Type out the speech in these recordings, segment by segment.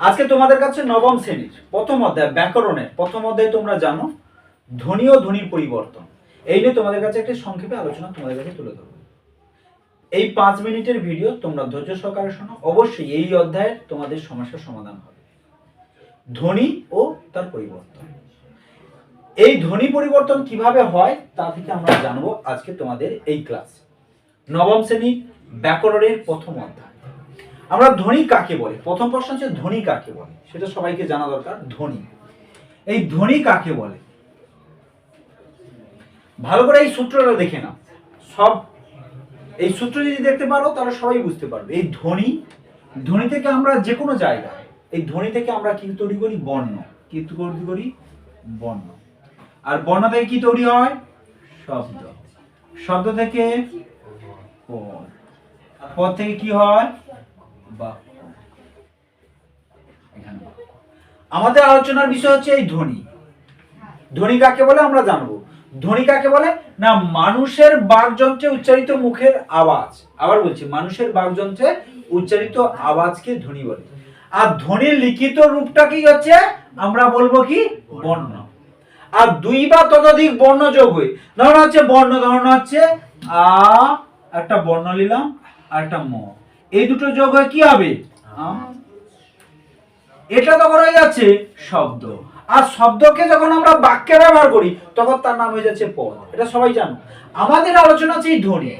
আজকে তোমাদের কাছে নবম শ্রেণির প্রথম অধ্যায়, ব্যাকরণের প্রথম অধ্যায় তোমরা জানো ধ্বনি ও ধ্বনির পরিবর্তন। এই নিয়ে তোমাদের কাছে একটি সংক্ষেপে আলোচনা তোমাদের কাছে তুলে ধরবো। এই পাঁচ মিনিটের ভিডিও তোমরা ধৈর্য সহকারে শোনো, অবশ্যই এই অধ্যায়ে তোমাদের সমস্যার সমাধান হবে। ধ্বনি ও তার পরিবর্তন। এই ধ্বনি পরিবর্তন কীভাবে হয়, তা থেকে আমরা জানব আজকে তোমাদের এই ক্লাস। নবম শ্রেণি ব্যাকরণের প্রথম অধ্যায়। আমরা ধ্বনি কাকে বলে? প্রথম প্রশ্ন হচ্ছে ধ্বনি কাকে বলে? সেটা সবাইকে জানা দরকার ধ্বনি এই ধ্বনি কাকে বলে? ভালো করে এই সূত্রটা দেখে নাও। সব এই সূত্র যদি দেখতে পারো, তাহলে সবাই বুঝতে পারবে। এই ধ্বনি ধ্বনি থেকে আমরা যে কোনো জায়গায়, এই ধ্বনি থেকে আমরা কি তৈরি করি? বর্ণ। কি তৈরি করি? বর্ণ। আর বর্ণ থেকে কি তৈরি হয়? শব্দ। শব্দ থেকে পদ। পদ থেকে কি হয়? আমাদের আলোচনার বিষয় হচ্ছে এই ধ্বনি। ধ্বনি কাকে বলে আমরা জানব। ধ্বনি কাকে বলে? না, মানুষের বাকযন্ত্রে উচ্চারিত মুখের আওয়াজ। আবার বলছি, মানুষের বাকযন্ত্রে উচ্চারিত আওয়াজকে ধ্বনি বলে। আর ধ্বনির লিখিত রূপটা কি হচ্ছে? আমরা বলব কি? বর্ণ। আর দুই বা ততোধিক বর্ণ যোগ হয়ে, ধরুন হচ্ছে বর্ণ, ধরুন হচ্ছে আ, একটা বর্ণ নিলাম, আর একটা ম। এই দুটো যোগ হয়ে কি হবে? এটা তখন হয়ে যাচ্ছে শব্দ। আর শব্দকে যখন আমরা বাক্যে ব্যবহার করি, তখন তার নাম হয়ে যাচ্ছে পদ। এটা সবাই জানো। আমাদের আলোচনা হচ্ছে এই ধ্বনি।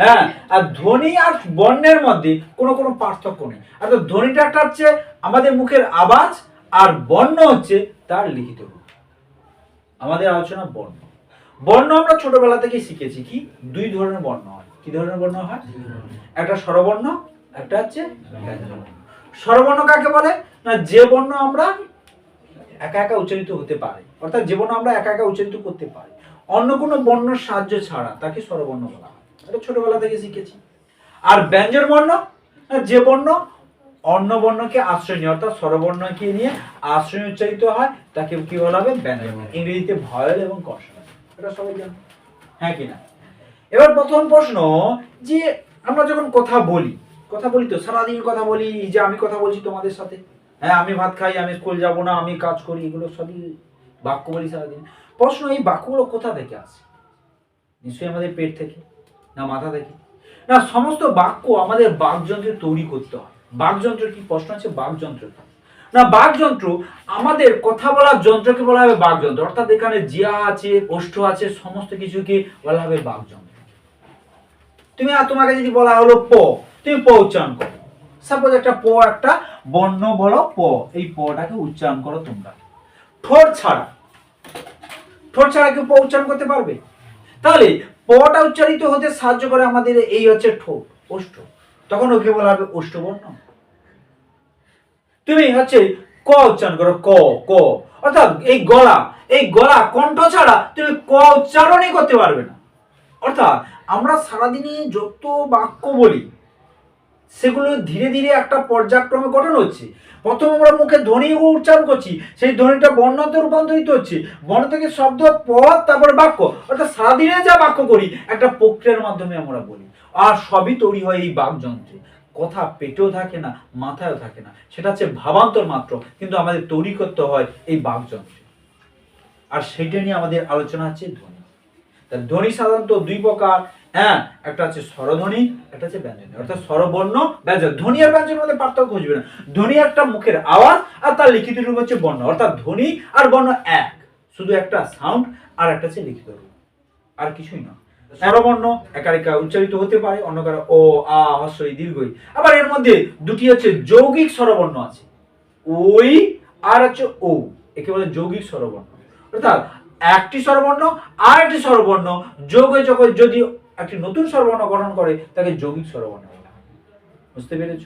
হ্যাঁ আর ধ্বনি আর বর্ণের মধ্যে কোনো কোনো পার্থক্য নেই। আর তো ধ্বনিটা একটা হচ্ছে আমাদের মুখের আওয়াজ, আর বর্ণ হচ্ছে তার লিখিত রূপ। আমাদের আলোচনা বর্ণ। বর্ণ আমরা ছোটবেলা থেকে শিখেছি কি? দুই ধরনের বর্ণ হয়। কি ধরনের বর্ণ হয়? একটা স্বরবর্ণ একটা হচ্ছে। স্বরবর্ণ কাকে বলে? না যে বর্ণ আমরা একা একা উচ্চারিত হতে পারে অর্থাৎ যে বর্ণ আমরা একা একা উচ্চারিত করতে পারি অন্য কোনো বর্ণের সাহায্য ছাড়া তাকে স্বরবর্ণ বলা হয়। এটা ছোটবেলা থেকে শিখেছি। আর ব্যঞ্জন বর্ণ যে বর্ণ অন্য বর্ণকে আশ্রয় নিয়ে অর্থাৎ স্বরবর্ণকে নিয়ে আশ্রয় উচ্চারিত হয় তাকে কি বলা হবে? ব্যঞ্জন ইংরেজিতে ভয়েল এবং কনসোনেন্ট এটা সবাই জানো? হ্যাঁ কি না? এবার প্রথম প্রশ্ন, যে আমরা যখন কথা বলি কথা বলি তো, সারাদিন কথা বলি যে আমি কথা বলছি তোমাদের সাথে হ্যাঁ আমি ভাত খাই, আমি স্কুল যাব না, আমি কাজ করি, এগুলো সবই বাক্য বলি সারাদিন। প্রশ্ন, এই বাক্যগুলো কোথা থেকে আসে? নিশ্চয়ই আমাদের পেট থেকে, না মাথা থেকে? না, সমস্ত বাক্য আমাদের বাকযন্ত্রে তৈরি করতে হয়। বাকযন্ত্র কি প্রশ্ন আছে? বাকযন্ত্র? না, বাকযন্ত্র আমাদের কথা বলার যন্ত্রকে বলা হবে বাকযন্ত্র। অর্থাৎ এখানে জিয়া আছে, ওষ্ঠ আছে, সমস্ত কিছুকে বলা হবে বাকযন্ত্র। তুমি তোমাকে যদি বলা হলো প, তুমি প উচ্চারণ করো। সাপোজ একটা প, একটা বর্ণ বলো প, এই পটাকে উচ্চারণ করো তোমরা। ঠোঁট ছাড়া। ঠোঁট ছাড়া কেউ প উচ্চারণ করতে পারবে? তাহলে, পটা উচ্চারিত হতে সাহায্য করে আমাদের এই হচ্ছে ঠোঁট, ওষ্ঠ। তখন ওকে বলা হবে ওষ্ঠবর্ণ। তুমি হচ্ছে ক উচ্চারণ করো, ক ক। অর্থাৎ এই গলা এই গলা কণ্ঠ ছাড়া তুমি ক উচ্চারণই করতে পারবে না। অর্থাৎ আমরা সারাদিনে যত বাক্য বলি, সেগুলো ধীরে ধীরে একটা পর্যায়ক্রমে গঠন হচ্ছে। প্রথম আমরা মুখে ধ্বনি উচ্চারণ করছি, সেই ধ্বনিটা বর্ণতে রূপান্তরিত হচ্ছে। বর্ণ থেকে শব্দ, পদ, তারপরে বাক্য। অর্থাৎ সারাদিনে যা বাক্য করি, একটা প্রক্রিয়ার মাধ্যমে আমরা বলি। আর সবই তৈরি হয় এই বাকযন্ত্রে। কথা পেটেও থাকে না, মাথায়ও থাকে না। সেটা হচ্ছে ভাবান্তর মাত্র, কিন্তু আমাদের তৈরি করতে হয় এই বাকযন্ত্রে। আর সেটা নিয়ে আমাদের আলোচনা হচ্ছে ধ্বনি। তা ধ্বনি সাধারণত দুই প্রকার। হ্যাঁ একটা হচ্ছে স্বরধ্বনি, একটা হচ্ছে ব্যঞ্জন। অর্থাৎ স্বরবর্ণ, ব্যঞ্জন। ধ্বনি আর ব্যঞ্জনের মধ্যে পার্থক্য খুঁজবে না। ধ্বনি একটা মুখের আওয়াজ আর তার লিখিত রূপ হচ্ছে বর্ণ। অর্থাৎ ধ্বনি আর বর্ণ এক। শুধু একটা সাউন্ড আর একটা হচ্ছে লিখিত রূপ। আর কিছুই না। স্বরবর্ণ একারিকা উচ্চারিত হতে পারে, অন্য কারও ও, আ হস্যই দীর্ঘই আবার এর মধ্যে দুটি হচ্ছে যৌগিক স্বরবর্ণ আছে। ওই আর হচ্ছে ও একে বলে যৌগিক স্বরবর্ণ। অর্থাৎ একটি স্বরবর্ণ আর একটি স্বরবর্ণ যোগ যখন যদি একটি নতুন স্বরবর্ণ গঠন করে তাকে যৌগিক স্বরবর্ণ বলা বুঝতে পেরেছ?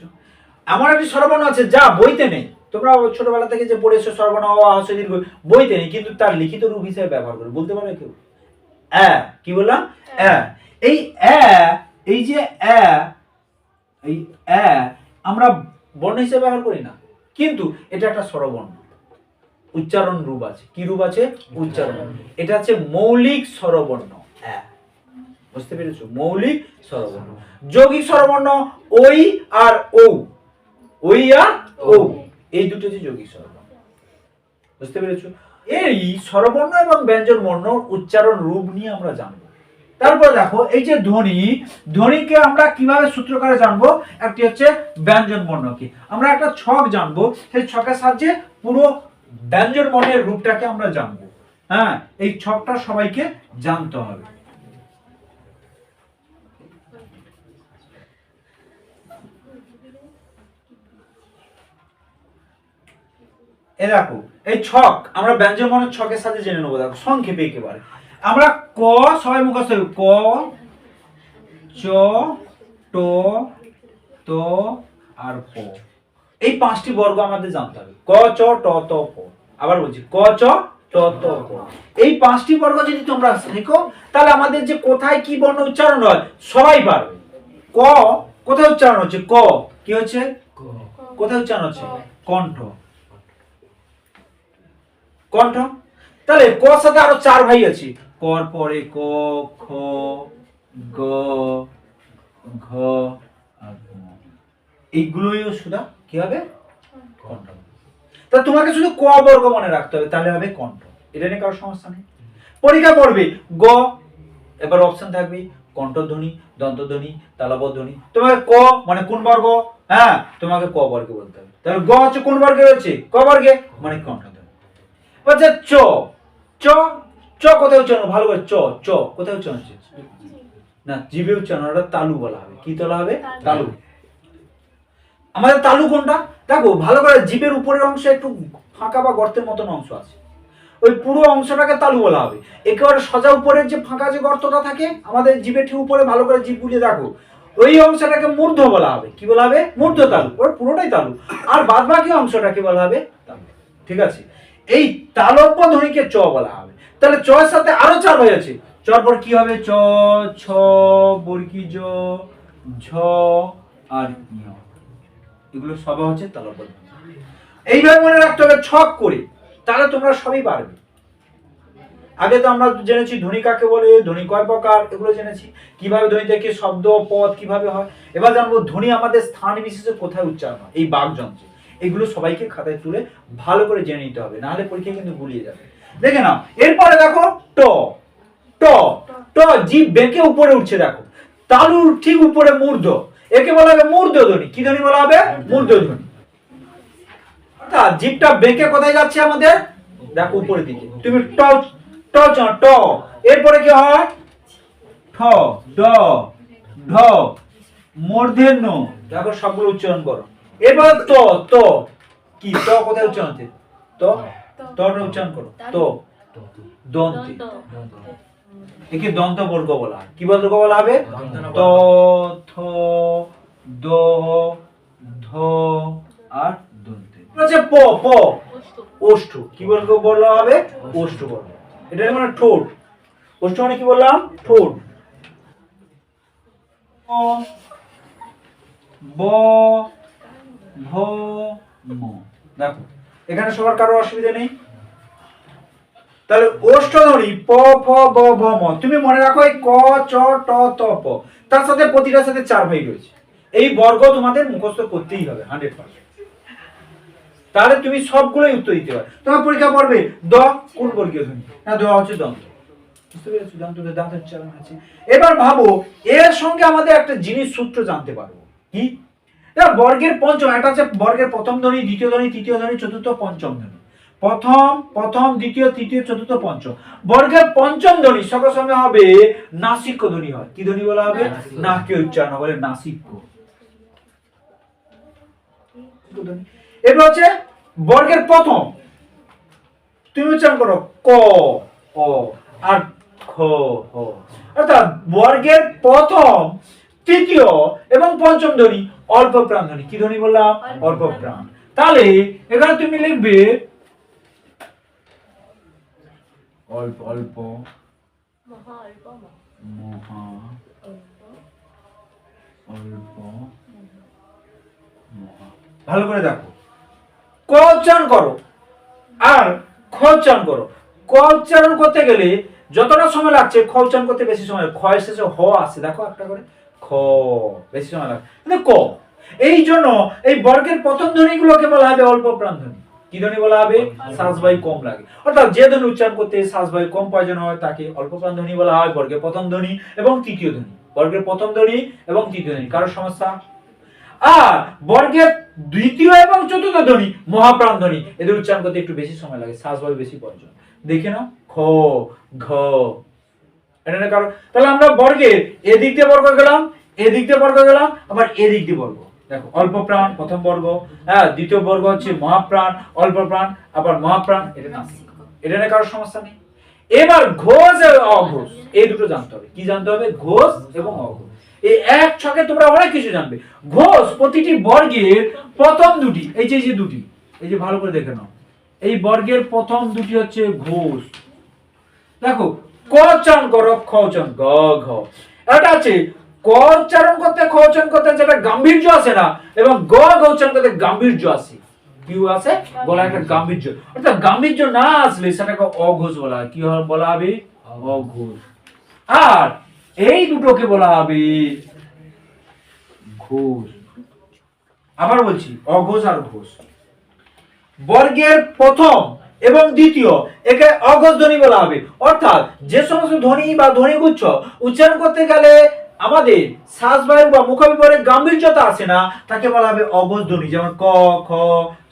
এমন একটি স্বরবর্ণ আছে যা বইতে নেই। তোমরা ছোটবেলা থেকে যে পড়েছো স্বরবর্ণ অ, আ, দীর্ঘ বইতে নেই কিন্তু তার লিখিত রূপ হিসেবে ব্যবহার করে। বলতে পারে কেউ? অ্যা কি বললাম? অ্যা। এই অ্যা এই যে অ্যা এই অ্যা আমরা বর্ণ হিসেবে ব্যবহার করি না। কিন্তু এটা একটা স্বরবর্ণ উচ্চারণ রূপ আছে। কি রূপ আছে? উচ্চারণ। এটা হচ্ছে মৌলিক স্বরবর্ণ। বুঝতে পেরেছ? মৌলিক স্বরবর্ণ। যৌগিক স্বরবর্ণ ওই আর ও ওই আর ও এই দুটো হচ্ছে যৌগিক স্বরবর্ণ। বুঝতে পেরেছ? এই স্বরবর্ণ এবং ব্যঞ্জন বর্ণ উচ্চারণ রূপ নিয়ে আমরা জানব। তারপর দেখো এই যে ধ্বনি ধ্বনিকে আমরা কীভাবে সূত্রকারে জানব? একটি হচ্ছে ব্যঞ্জন বর্ণ কি আমরা একটা ছক জানব। সেই ছকের সাহায্যে পুরো ব্যঞ্জন বর্ণের রূপটাকে আমরা জানব। হ্যাঁ এই ছকটা সবাইকে জানতে হবে। এ দেখো, এই ছক, আমরা ব্যঞ্জন বর্ণের ছকের সাথে জেনে নেব। দেখো, সংক্ষেপে একেবারে। আমরা ক, সবাই মুখস্থ। ক, চ, ট, ত, আর প। এই পাঁচটি বর্গ আমাদের জানতে হবে। ক চ ট ত প। আবার বলছি ক চ ট ত প। এই পাঁচটি বর্গ যদি তোমরা শেখো তাহলে আমাদের যে কোথায় কি বর্ণ উচ্চারণ হয় সবাই পারবে। ক কোথায় উচ্চারণ হচ্ছে? ক কি হচ্ছে? কোথায় উচ্চারণ হচ্ছে? কণ্ঠ। কণ্ঠ? তাহলে ক সাথে আরও চার ভাই আছে। কর পরে ক খ গ ঘ। এইগুলোই সুদা কি হবে? কণ্ঠ তা তোমাকে শুধু ক বর্গ মনে রাখতে হবে তাহলে হবে কণ্ঠ এটা নিয়ে কারও সমস্যা নেই। পরীক্ষা পড়বে গ এবার অপশন থাকবে কণ্ঠধ্বনি দন্তধ্বনি তালবধ্বনি তোমাকে ক মানে কোন বর্গ? হ্যাঁ তোমাকে ক বর্গে বলতে হবে। তাহলে গ হচ্ছে কোন বর্গে রয়েছে ক বর্গে? মানে কণ্ঠধ্বনি আচ্ছা চ। চ চ কোথায় উচ্চারণ? ভালো করে চ চ কোথায় উচ্চারণ হচ্ছে? না জিভে উচ্চারণ ওটা তালু বলা হবে। কি তোলা হবে? তালু। আমাদের তালু কোনটা? দেখো, ভালো করে জীবের উপরের অংশে একটু ফাঁকা বা গর্তের মতন অংশ আছে। ওই পুরো অংশটাকে তালু বলা হবে। একেবারে সোজা উপরের যে ফাঁকা যে গর্তটা থাকে, আমাদের জীবের ঠিক উপরে ভালো করে জীব বুলিয়ে দেখো, ওই অংশটাকে মূর্ধ বলা হবে। কি বলা হবে? মূর্ধ তালু। ওর পুরোটাই তালু। আর বাদ বাকি অংশটাকে বলা হবে তালু। ঠিক আছে? এই তালব্য ধ্বনিকে চ বলা হবে। তাহলে চ এর সাথে আরও চার আছে চর পর কি হবে? চ, ছ বর্গি জ ঝ আর ঞ। এগুলো সব হচ্ছে তালব্য ধ্বনি এইভাবে মনে রাখতে হবে, ছক করে, তাহলে তোমরা সবই পারবে আগে তো আমরা জেনেছি ধ্বনি কাকে বলে, ধ্বনি কয় প্রকার, এগুলো জেনেছি। কীভাবে ধ্বনি থেকে শব্দ, পদ, কীভাবে হয়? এবার জানব ধ্বনি আমাদের স্থান বিশেষে কোথায় উচ্চারণ হয়, এই বাগযন্ত্রে। এগুলো সবাইকে খাতায় তুলে ভালো করে জেনে নিতে হবে, নাহলে পরীক্ষা কিন্তু গুলিয়ে যাবে। দেখে নাও, এরপরে দেখো ট ট ট জিভ বেঁকে উপরে উঠছে, দেখো। তালুর ঠিক উপরে মূর্ধ একে বলা হবে মূর্ধ ধ্বনি কি ধ্বনি বলা হবে? মূর্ধ ধ্বনি অর্থাৎ জিভটা বেঁকে কোথায় যাচ্ছে আমাদের? দেখো উপরের দিকে। তুমি ট ট চ ট। এরপরে কি হয়? ঠ ড ঢ। মূর্ধন্য। দেখো সবগুলো উচ্চারণ করো। এবার ত ত। কি? ত কোথায় উচ্চারণ হচ্ছে? ত? তটা উচ্চারণ করো। তো। দন্তে। একে দন্ত বর্গ বলা কি বর্গ বলা হবে? ত থ দ ধ আর দন্তে। হচ্ছে প প। ওষ্ঠ কি বর্গ বলা হবে? ওষ্ঠ বর্গ। এটা মানে ঠোঁট। ওষ্ঠ মানে কি বললাম? ঠোঁট। ব ভ ম। দেখো এখানে সবার কারও অসুবিধা নেই। তাহলে ওষ্ঠধ্বনি প, ফ, ব, ভ, ম, তুমি মনে রাখো এই ক, চ, ট, ত, প, তার সাথে প্রতিটার সাথে চার ভাই রয়েছে। এই বর্গ তোমাদের মুখস্থ করতেই হবে হান্ড্রেড পার্সেন্ট তাহলে তুমি সবগুলোই উত্তর দিতে পারবে তোমার পরীক্ষা পড়বে দ, কোন বর্গীয় ধ্বনি? না, দ হচ্ছে দন্ত বুঝতে পেরেছ? দন্ত দাঁত উচ্চারণ আছে। এবার ভাবো, এর সঙ্গে আমাদের একটা জিনিস সূত্র জানতে পারব। কি? বর্গের পঞ্চম, একটা হচ্ছে বর্গের প্রথম ধ্বনি, দ্বিতীয় ধ্বনি, তৃতীয় ধ্বনি, চতুর্থ, পঞ্চম ধ্বনি। প্রথম প্রথম দ্বিতীয় তৃতীয় চতুর্থ পঞ্চম। বর্গের পঞ্চম ধ্বনি সঙ্গে সঙ্গে হবে নাসিক্য ধ্বনি হয়। কি ধ্বনি বলা হবে। নাকে উচ্চারণ বলে নাসিক্য। এবার হচ্ছে বর্গের প্রথম। তুমি উচ্চারণ করো ক অ আর খ হ। অর্থাৎ বর্গের প্রথম তৃতীয় এবং পঞ্চম ধ্বনি অল্প প্রাণ ধ্বনি। কি ধ্বনি বললাম? অল্প। প্রাণ। তাহলে এখানে তুমি লিখবে অল্প অল্প মহা অল্প মহা অল্প মহা ভালো করে দেখো। ক উচ্চারণ করো। আর খ উচ্চারণ করো। ক উচ্চারণ করতে গেলে যতটা সময় লাগছে খ উচ্চারণ করতে বেশি সময় খ শেষে হ আসছে দেখো একটা করে। খ বেশি সময় লাগছে। কিন্তু ক। এই জন্য এই বর্গের প্রথম ধ্বনিগুলোকে বলা হবে অল্প প্রাণ ধ্বনি কি ধ্বনি বলা হবে? শ্বাসবায়ু কম লাগে। অর্থাৎ যে ধ্বনি উচ্চারণ করতে শ্বাসবায়ু কম প্রয়োজন হয় তাকে অল্প প্রাণ ধ্বনি বলা হয় বর্গের প্রথম ধ্বনি এবং তৃতীয় ধ্বনি। বর্গের প্রথম ধ্বনি এবং তৃতীয় ধ্বনি কারোর সমস্যা? আর বর্গের দ্বিতীয় এবং চতুর্থ ধ্বনি মহাপ্রাণ ধ্বনি এদের উচ্চারণ করতে একটু বেশি সময় লাগে শ্বাসবায়ু বেশি প্রয়োজন। দেখে না খ ঘ। এটা না কারণ তাহলে আমরা বর্গের এদিক দিয়ে বর্গ গেলাম এদিক দিয়ে বর্গ গেলাম আবার এদিক দিয়ে বর্গ। দেখো, অল্প প্রাণ, প্রথম বর্গ হ্যাঁ দ্বিতীয় বর্গ হচ্ছে মহাপ্রাণ, অল্প প্রাণ, আবার মহাপ্রাণ, এটা না। এটা নিয়ে কারোর সমস্যা নেই। এবার ঘোষ এবং অঘোষ, এই দুটো জানতে হবে। কি জানতে হবে? ঘোষ এবং অঘোষ। এই এক ছকে তোমরা অনেক কিছু জানবে। ঘোষ প্রতিটি বর্গের প্রথম দুটি, এই যে দুটি, এই যে ভালো করে দেখে নাও। এই বর্গের প্রথম দুটি হচ্ছে ঘোষ। দেখো, ক উচ্চারণ করো খ গ, ঘ। এটা আছে ক উচ্চারণ করতে উচ্চারণ করতে যেটা গাম্ভীর্য আছে না। এবং গ উচ্চারণ করতে গাম্ভীর্য আছে কি আছে একটা গাম্ভীর্য। অর্থাৎ গাম্ভীর্য না আসলে সেটাকে অঘোষ বলা বলা হবে? অঘোষ। আর এই দুটোকে বলা হবে ঘোষ। আবার বলছি, অঘোষ আর ঘোষ। বর্গের প্রথম এবং দ্বিতীয় একে অঘোষ ধ্বনি বলা হবে। অর্থাৎ যে সমস্ত ধ্বনি বা ধ্বনিগুচ্ছ উচ্চারণ করতে গেলে আমাদের শ্বাসবায়ু বা মুখবিবরের গাম্ভীর্যতা আসে না, তাকে বলা হবে অঘোষ যেমন ক, খ,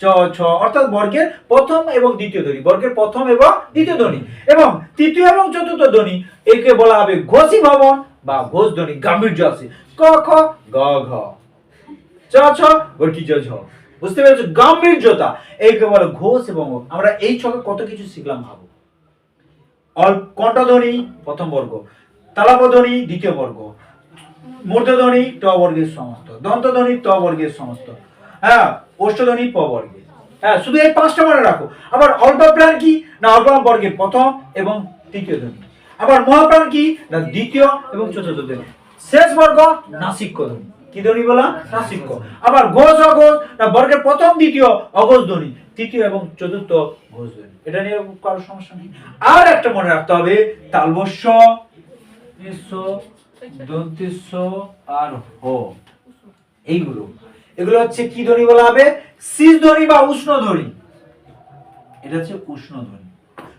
চ, ছ, অর্থাৎ বর্গের প্রথম এবং দ্বিতীয় ধ্বনি, বর্গের প্রথম এবং দ্বিতীয় ধ্বনি, এবং তৃতীয় এবং চতুর্থ ধ্বনি, একে বলা হবে ঘোষী ভবন বা ঘোষ ধ্বনি, গাম্ভীর্য আছে। ক, খ, গ, ঘ, চ, ছ, বর্গি জ, ঝ, বুঝতে পেরেছ? গাম্ভীর্যতা এইকে বলে ঘোষ এবং আমরা এই ছকে কত কিছু শিখলাম, ভাবো? অল্প কণ্ঠধ্বনি প্রথম বর্গ তালাবধ্বনি দ্বিতীয় বর্গ মূর্ধধ্বনি ট বর্গের সমস্ত, দন্তধ্বনি ত বর্গের সমস্ত হ্যাঁ অষ্টধ্বনি প বর্গের হ্যাঁ শুধু এই পাঁচটা মনে রাখো। আবার অল্প প্রাণ কি না অল্প বর্গের প্রথম এবং তৃতীয় ধ্বনি? আবার মহাপ্রাণ কি না দ্বিতীয় এবং চতুর্থ ধ্বনি? শেষ বর্গ নাসিক্য ধ্বনি। কি ধ্বনি বলা নাসিক্য। আবার ঘোষ অঘোষ না বর্গের প্রথম, দ্বিতীয় অঘোষ ধ্বনি, তৃতীয় এবং চতুর্থ ঘোষ ধ্বনি। এটা নিয়ে কারও সমস্যা নেই। আর একটা মনে রাখতে হবে তালবস্য দন্তেস্ব আর হ। এইগুলো। এগুলো হচ্ছে কি ধ্বনি বলা হবে? শীষ ধ্বনি বা উষ্ণ ধ্বনি। এটা হচ্ছে উষ্ণ ধ্বনি।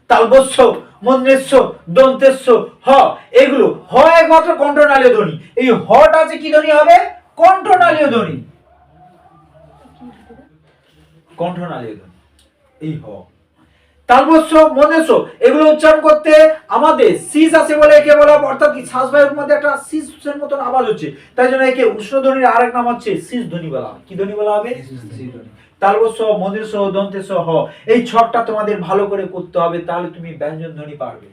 তালবস্য মন্দ্রেস্য দন্তেস্য হ। এগুলো। হ একমাত্র কণ্ঠনালীয় ধ্বনি। এই হটা আছে কি ধ্বনি হবে? কণ্ঠনালীয় ধ্বনি। কণ্ঠনালীয় ধ্বনি। এই হ। তালবস্য মন্দেস্য এগুলো উচ্চারণ করতে আমাদের সিস আছে বলে একে বলা হয়, অর্থাৎ কি শ্বাসবায়ুর মধ্যে একটা সিসের মতন আওয়াজ হচ্ছে। তাই জন্য একে উষ্ণ ধ্বনির আরেক নাম হচ্ছে ধ্বনি বলা কি ধ্বনি বলা হবে? তালবস্য হ এই ছকটা তোমাদের ভালো করে করতে হবে তাহলে তুমি ব্যঞ্জন ধ্বনি পারবে।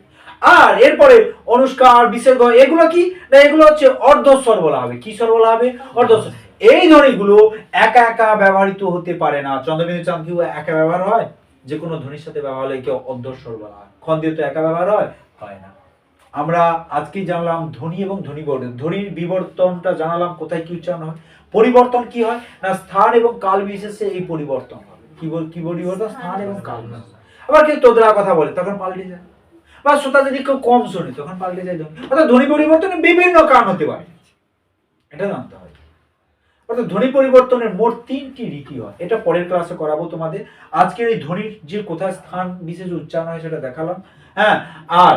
আর এরপরে অনুষ্কার বিসর্গ এগুলো কি? না এগুলো হচ্ছে অর্ধস্বর বলা হবে। কি স্বর বলা হবে? অর্ধস্বর। এই ধ্বনিগুলো একা একা ব্যবহৃত হতে পারে না। চন্দ্রবিন্দু চাঁদ কি একা ব্যবহার হয়? যে কোনো ধ্বনির সাথে ব্যবহার হলে কেউ অর্ধস্বর বলা হয়। খন্দিত একা ব্যবহার হয় হয় না। আমরা আজকেই জানলাম ধ্বনি এবং ধ্বনি বর্ণ ধ্বনির বিবর্তনটা জানালাম কোথায় কি উচ্চারণ হয়? পরিবর্তন কি হয়? না স্থান এবং কাল বিশেষে এই পরিবর্তন হবে। কি বল কি পরিবর্তন স্থান এবং কাল আবার কেউ তোদরা কথা বলে তখন পাল্টে যায়। বা শ্রোতা যদি কেউ কম শোনে তখন পাল্টে যায় ধ্বনি অর্থাৎ ধ্বনি পরিবর্তনের বিভিন্ন কারণ হতে পারে। এটা জানতে হয় অর্থাৎ ধ্বনি পরিবর্তনের মোট তিনটি রীতি হয়। এটা পরের ক্লাসে করাবো তোমাদের। আজকের এই ধ্বনির যে কোথায় স্থান বিশেষ উচ্চারণ হয় সেটা দেখালাম। হ্যাঁ আর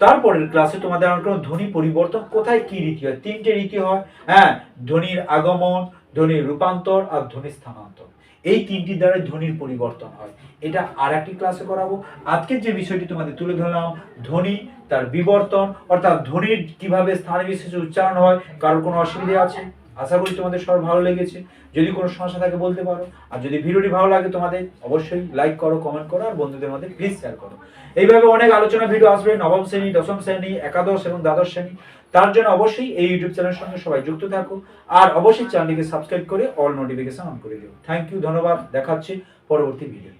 তারপরের ক্লাসে তোমাদের আমার কোনো ধ্বনি পরিবর্তন কোথায় কি রীতি হয়? তিনটে রীতি হয়। হ্যাঁ ধ্বনির আগমন, ধ্বনির রূপান্তর আর ধ্বনি স্থানান্তর। এই তিনটি দ্বারা ধ্বনির পরিবর্তন হয়। এটা আর একটি ক্লাসে করাবো। আজকের যে বিষয়টি তোমাদের তুলে ধরলাম, ধ্বনি, তার বিবর্তন, অর্থাৎ ধ্বনির কীভাবে স্থান বিশেষে উচ্চারণ হয়, কারোর কোনো অসুবিধা আছে? আশা করি তোমাদের সবার ভালো লেগেছে। যদি কোনো সমস্যা থাকে বলতে পারো। আর যদি ভিডিওটি ভালো লাগে তোমাদের, অবশ্যই লাইক করো কমেন্ট করো, আর বন্ধুদের মধ্যে প্লিজ শেয়ার করো। এইভাবে অনেক আলোচনা ভিডিও আসবে, নবম শ্রেণি, দশম শ্রেণি, একাদশ এবং দ্বাদশ শ্রেণি। তার জন্য অবশ্যই এই ইউটিউব চ্যানেলের সঙ্গে সবাই যুক্ত থাকো। আর অবশ্যই চ্যানেলটিকে সাবস্ক্রাইব করে অল নোটিফিকেশন অন করে দিও। থ্যাংক ইউ ধন্যবাদ, দেখাচ্ছি পরবর্তী ভিডিও